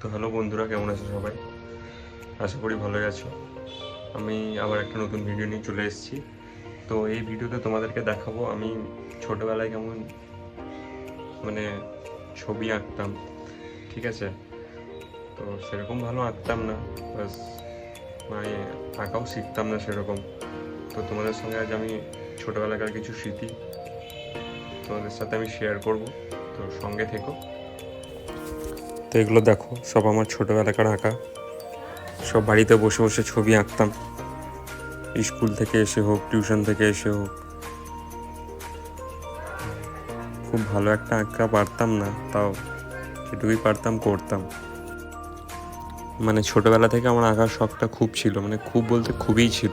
তো হ্যালো বন্ধুরা, কেমন আছো সবাই? আশা করি ভালোই আছো। আমি আবার একটা নতুন ভিডিও নিয়ে চলে এসেছি। তো এই ভিডিওতে তোমাদেরকে দেখাবো, আমি ছোটোবেলায় কেমন মানে ছবি আঁকতাম, ঠিক আছে? তো সেরকম ভালো আঁকতাম না, বাস মানে আঁকাও শিখতাম না সেরকম। তো তোমাদের সঙ্গে আজ আমি ছোটোবেলাকার কিছু স্মৃতি তোমাদের সাথে আমি শেয়ার করব। তো সঙ্গে থেকো। তো এগুলো দেখো, সব আমার ছোটোবেলাকার আঁকা। সব বাড়িতে বসে বসে ছবি আঁকতাম। স্কুল থেকে এসে হোক, টিউশন থেকে এসে হোক। খুব ভালো একটা আঁকা পারতাম না, তাও যেটুকুই পারতাম, করতাম। মানে ছোটবেলা থেকে আমার আঁকার শখটা খুব ছিল মানে খুব বলতে খুবই ছিল।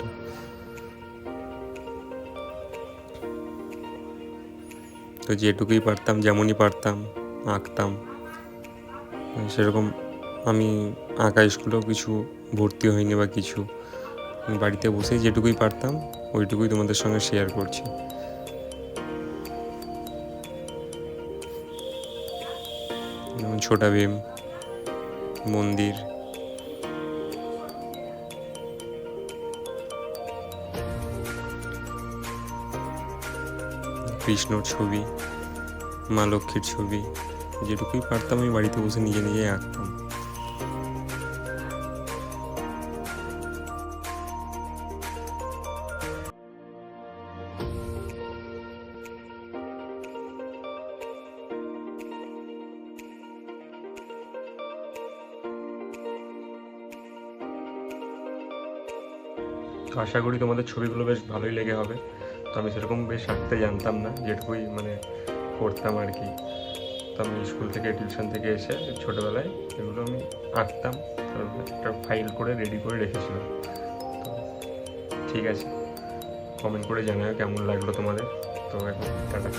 তো যেটুকুই পারতাম, যেমনই পারতাম, আঁকতাম। সেরকম আমি আঁকা স্কুলেও কিছু ভর্তি হয়নি বা কিছু। বাড়িতে বসেই যেটুকুই পারতাম, ওইটুকুই তোমাদের সঙ্গে শেয়ার করছি। যেমন ছোটা ভীম, মন্দির। কৃষ্ণর ছবি, মা লক্ষ্মীর ছবি। যেটুকুই পারতাম আমি বাড়িতে বসে নিজে নিজেই আঁকতাম। আশা করি তোমাদের ছবিগুলো বেশ ভালোই লেগে হবে। তো আমি সেরকম বেশ আঁকতে জানতাম না, যেটুকুই মানে করতাম আর কি। তো আমি স্কুল থেকে, টিউশন থেকে এসে ছোটোবেলায় এগুলো আমি আঁকতাম। একটা ফাইল করে রেডি করে রেখেছিলাম। তো ঠিক আছে। কমেন্ট করে জানাও কেমন লাগল তোমাদের। তো এখন টাটা।